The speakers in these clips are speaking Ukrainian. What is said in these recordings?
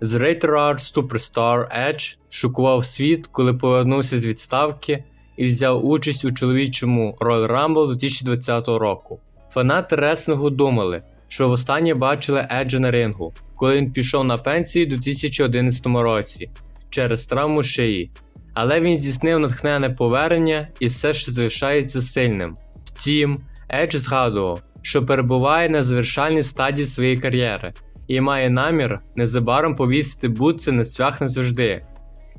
З R Superstar Edge шокував світ, коли повернувся з відставки і взяв участь у чоловічому Royal Rumble 2020 року. Фанати реслінгу думали, що востаннє бачили Еджа на рингу, коли він пішов на пенсію у 2011 році через травму шиї. Але він здійснив натхнене повернення і все ще залишається сильним. Втім, Едж згадував, що перебуває на завершальній стадії своєї кар'єри і має намір незабаром повісити бутси на свях назавжди.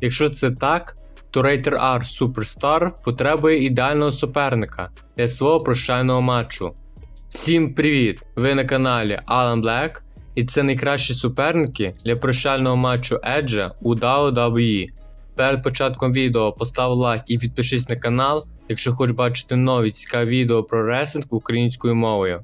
Якщо це так, то Рейтер R Superstar потребує ідеального суперника для свого прощального матчу. Всім привіт! Ви на каналі Alan Black, і це найкращі суперники для прощального матчу Еджа у WWE. Перед початком відео постав лайк і підпишись на канал, якщо хочеш бачити нові цікаві відео про ресинг українською мовою.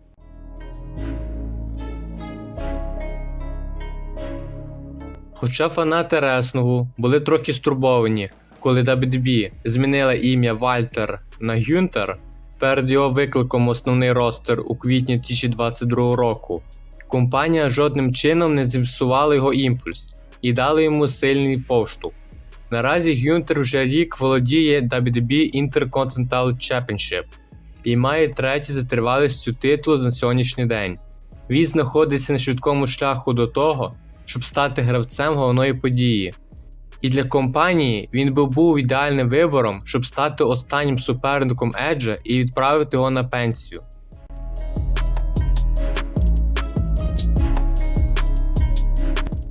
Хоча фанати реслінгу були трохи стурбовані, коли WWE змінила ім'я Вальтер на Гюнтер перед його викликом основний ростер у квітні 2022 року, компанія жодним чином не зіпсувала його імпульс і дала йому сильний поштовх. Наразі Гюнтер вже рік володіє WWE Intercontinental Championship і має третій за тривалістю на сьогоднішній день. Він знаходиться на швидкому шляху до того, щоб стати гравцем головної події. І для компанії він би був ідеальним вибором, щоб стати останнім суперником Еджа і відправити його на пенсію.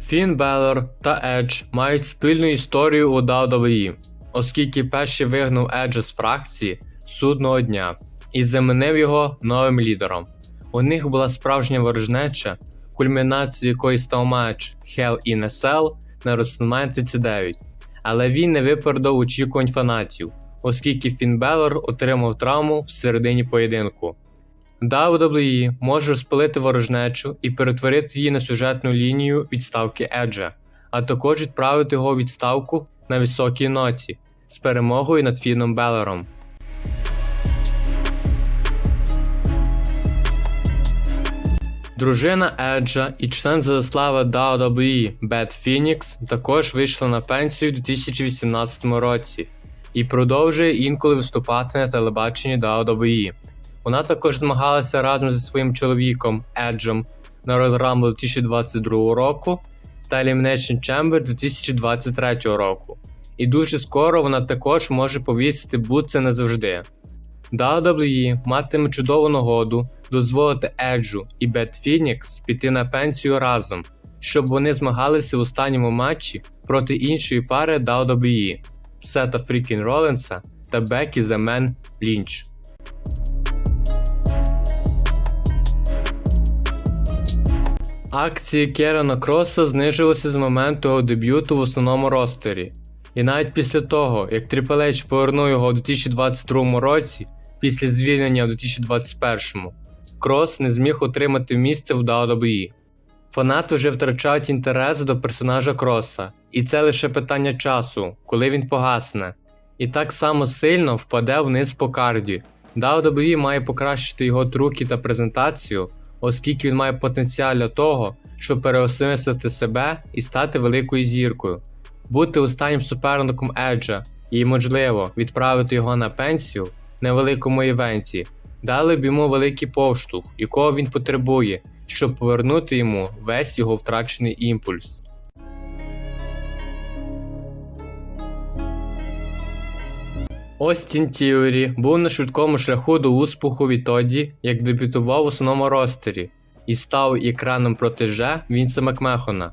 Фін Беллер та Едж мають спільну історію у WWE, оскільки перший вигнав Еджа з фракції судного дня і замінив його новим лідером. У них була справжня ворожнеча, кульмінацією якої став матч Hell in a Cell на WrestleMania 39, але він не випередив очікувань фанатів, оскільки Фін Беллер отримав травму в середині поєдинку. WWE може розпалити ворожнечу і перетворити її на сюжетну лінію відставки Еджа, а також відправити його у відставку на високій ноті з перемогою над Фіном Беллером. Дружина Еджа і член Зазаслава WWE Бет Фінікс також вийшла на пенсію у 2018 році і продовжує інколи виступати на телебаченні WWE. Вона також змагалася разом зі своїм чоловіком Еджем на Royal Rumble 2022 року та Elimination Chamber 2023 року. І дуже скоро вона також може повісити бутси назавжди. WWE матиме чудову нагоду дозволити Еджу і Бет Фінікс піти на пенсію разом, щоб вони змагалися в останньому матчі проти іншої пари WWE Сета Фрікін Ролленса та Бекі Замен Лінч. Акції Керана Кроса знижилися з моменту його дебюту в основному ростері. І навіть після того, як Triple повернув його у 2022 році, після звільнення у 2021, Крос не зміг отримати місце в WWE. Фанати вже втрачають інтерес до персонажа Кроса, і це лише питання часу, коли він погасне. І так само сильно впаде вниз по карді. WWE має покращити його труки та презентацію, оскільки він має потенціал для того, щоб переосмислити себе і стати великою зіркою, бути останнім суперником Еджа і, можливо, відправити його на пенсію на великому івенті, дали б йому великий повштовх, якого він потребує, щоб повернути йому весь його втрачений імпульс. Остін Тіорі був на швидкому шляху до успіху відтоді, як дебютував в основному ростері і став екраном протеже Вінса Макмехона.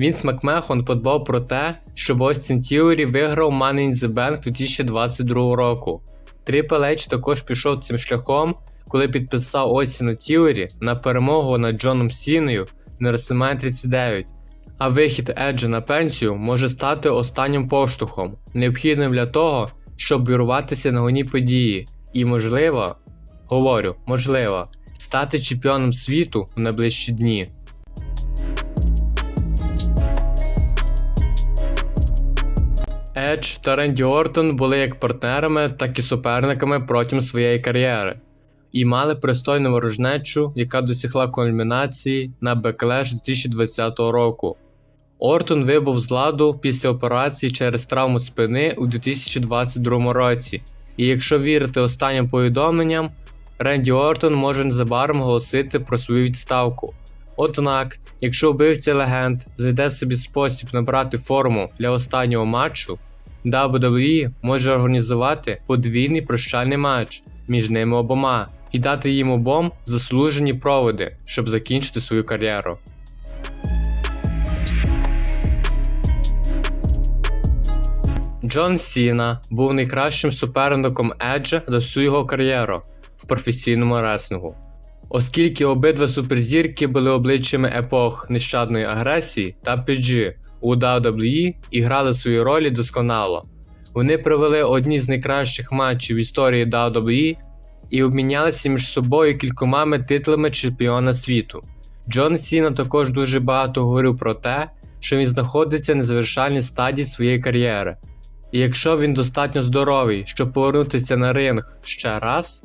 Вінс Макмехон подбав про те, щоб Остін Тіорі виграв Money in the Bank 2022 року. Triple H також пішов цим шляхом, коли підписав Остіна Тіорі на перемогу над Джоном Сіною на WrestleMania 39. А вихід Еджа на пенсію може стати останнім поштовхом, необхідним для того, щоб віруватися на гоні події, і, можливо, говорю, можливо, стати чемпіоном світу в найближчі дні. Едж та Ренді Ортон були як партнерами, так і суперниками протягом своєї кар'єри і мали пристойну ворожнечу, яка досягла кульмінації на Backlash 2020 року. Ортон вибув з ладу після операції через травму спини у 2022 році. І якщо вірити останнім повідомленням, Ренді Ортон може незабаром оголосити про свою відставку. Однак, якщо вбивця легенд знайде собі спосіб набрати форму для останнього матчу, WWE може організувати подвійний прощальний матч між ними обома і дати їм обом заслужені проводи, щоб закінчити свою кар'єру. Джон Сіна був найкращим суперником Еджа за всю його кар'єру в професійному реслінгу. Оскільки обидва суперзірки були обличчями епох нещадної агресії та PG у WWE і грали свої ролі досконало. Вони провели одні з найкращих матчів в історії WWE і обмінялися між собою кількома титлами чемпіона світу. Джон Сіна також дуже багато говорив про те, що він знаходиться на завершальній стадії своєї кар'єри. І якщо він достатньо здоровий, щоб повернутися на ринг ще раз,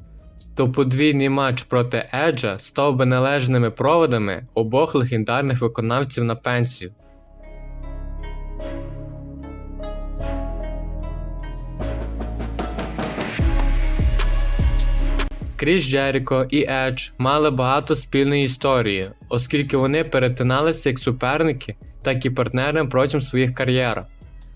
то подвійний матч проти Еджа став би належними проводами обох легендарних виконавців на пенсію. Кріс Джеріко і Едж мали багато спільної історії, оскільки вони перетиналися як суперники, так і партнери протягом своїх кар'єр.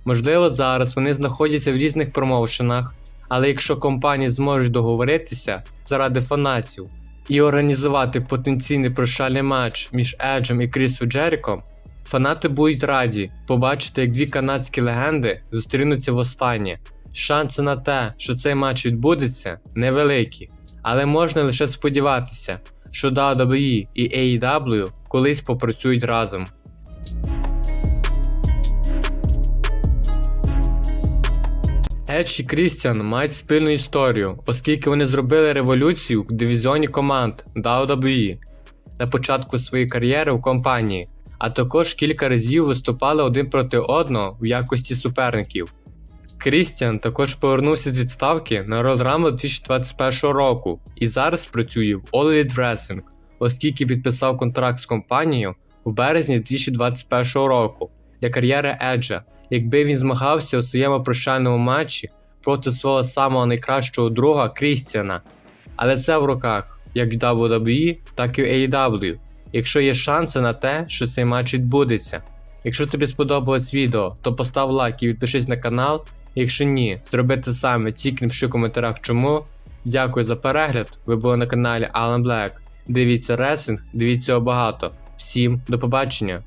Можливо, зараз вони знаходяться в різних промоушенах, але якщо компанії зможуть договоритися заради фанатів і організувати потенційний прощальний матч між Еджем і Крісом Джеріком, фанати будуть раді побачити, як дві канадські легенди зустрінуться востаннє. Шанси на те, що цей матч відбудеться, невеликі, але можна лише сподіватися, що WWE і AEW колись попрацюють разом. Едж і Крістіан мають спільну історію, оскільки вони зробили революцію в дивізіоні команд WWE на початку своєї кар'єри в компанії, а також кілька разів виступали один проти одного в якості суперників. Крістіан також повернувся з відставки на Royal Rumble 2021 року і зараз працює в All Elite Wrestling, оскільки підписав контракт з компанією в березні 2021 року для кар'єри Еджа, якби він змагався у своєму прощальному матчі проти свого самого найкращого друга Крістіана. Але це в руках як WWE, так і AEW, якщо є шанси на те, що цей матч відбудеться. Якщо тобі сподобалось відео, то постав лайк і підпишись на канал. Якщо ні, зроби те саме, тільки в коментарях чому. Дякую за перегляд. Ви були на каналі Alan Black. Дивіться ресинг, дивіться його багато. Всім до побачення!